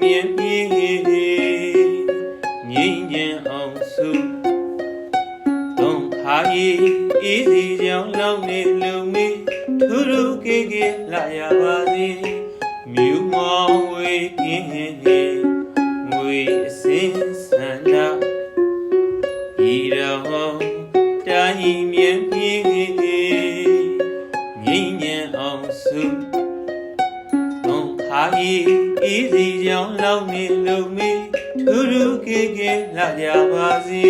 မြင်ပြေငြိမ်ချင်အောင်စုတုံခါရီအေးစီကြောင်လောက်နေလုံနေထူထူကေကေလာရပါစေမြူမောင်ဝေးကင်းနေငွေအစင်ဆန္ဒဤတော်တိုင်းမြင်ပြေငြိမ်ချင်အောင်စု ဤဤစီကြောင့်လောင်းနေလုံမေထူးထူးကေကေလာကြပါစေ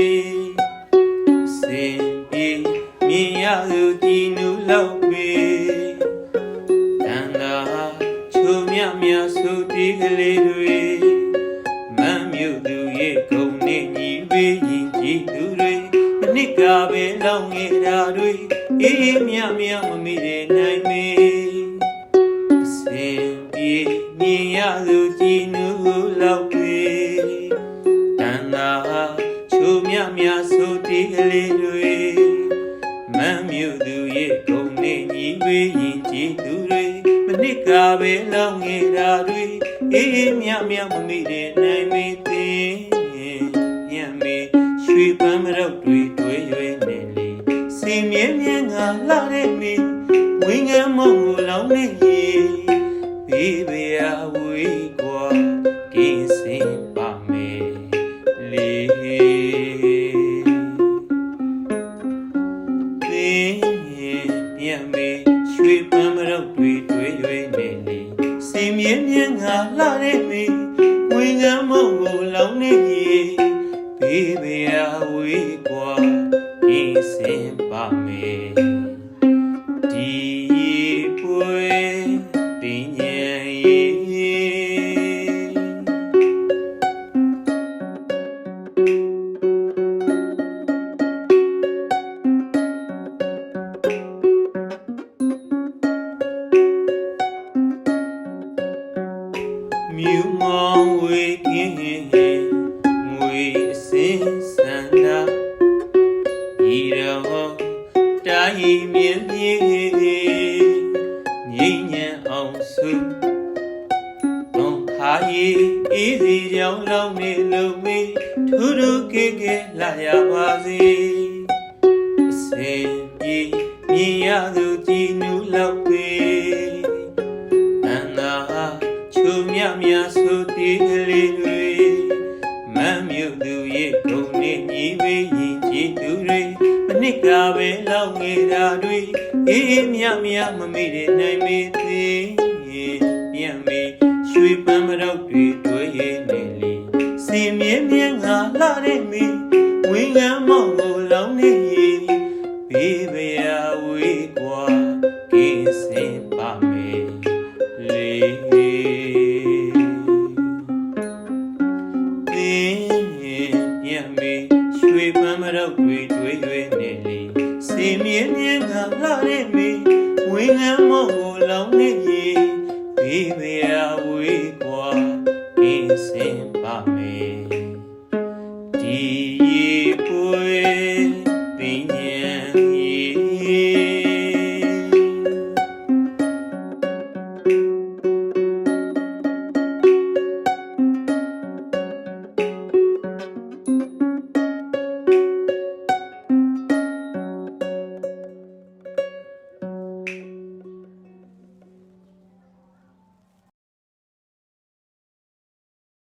စင်ပြေမြင်ရသူကြည်နူလောက်ပေတန်တာချိုမြမြဆိုတီကလေးတွေမမ်းမြုပ်သူရဲ့ဂုံနဲ့ညီပေးရင်ကြည်သူတွေမနစ်ကပဲလောင်းငယ်တာတွေအေးမြမြမမိတဲ့နိုင်မေစင်ပြေမြင်ရ သူကြည်နူလောက်ပေတန်သာချိုမြမြဆိုတီကလေးတွေမမ်းမြူသူရဲ့ဂုံနဲ့ညီဝေးရင်ကြည်သူတွေမနစ်ကပဲလောင်းငယ်တာတွေအေးမြမြမမိတဲ့နိုင်မေသိညံမေရွှေပန်းမရောက်တွေတွေ့ရွေးနေလေစင်မြဲမြဲငါလာတဲ့မေဝင်းငယ်မုံကိုလောင်းနေရေ ဘေးဘေးအဝေးကွာကင်းစင်ပါမယ်လေသင်ရင်ပြန်မေရွှေပန်းမရောက်တွေတွေ့ရွေးနေလေစင်မြင်းမြင်းငါလာတဲ့မေဝင်ကမ်းမုံကိုလောင်းနေကြီးဘေးဘေးအဝေးကွာကင်းစင်ပါမယ် မြူမောင်ဝေကင်းငွေအစင်းစန္ဒာဤတော်တိုင်းမြင်မြင်ငြိမ်းညံအောင်စုသုံးခါရီဤစီကြောင့်လောင်းနေလုံမေထူးထူးကေကေလာရပါစေအစင်ပြေမြင်ရသူကြည်နူလောက်ပေ ပ်သူရဲ့ဂုံနဲ့ညီဝေးရင်ကြည်သူတွေမနစ်ကပဲလောက်ငယ်တာတွေအေးမြမြမမေ့တဲ့နိုင်မေသေးပြန်မေရွှေပန်းမတော့တွေတွေ့ရနေလေစင်မြဲမြဲငါလာတဲ့မေဝင်းကမ်းမောင်ကိုလောင်းနေရေဘေးဘရာ ပန်းမတော့တွေတွေ့ရွေးနေလေစင်မြင်းမြင်းကလာတဲ့မေဝင်းငမ်းမောကိုလောင်းနေရေဘေးဘေးအဝေးကွာ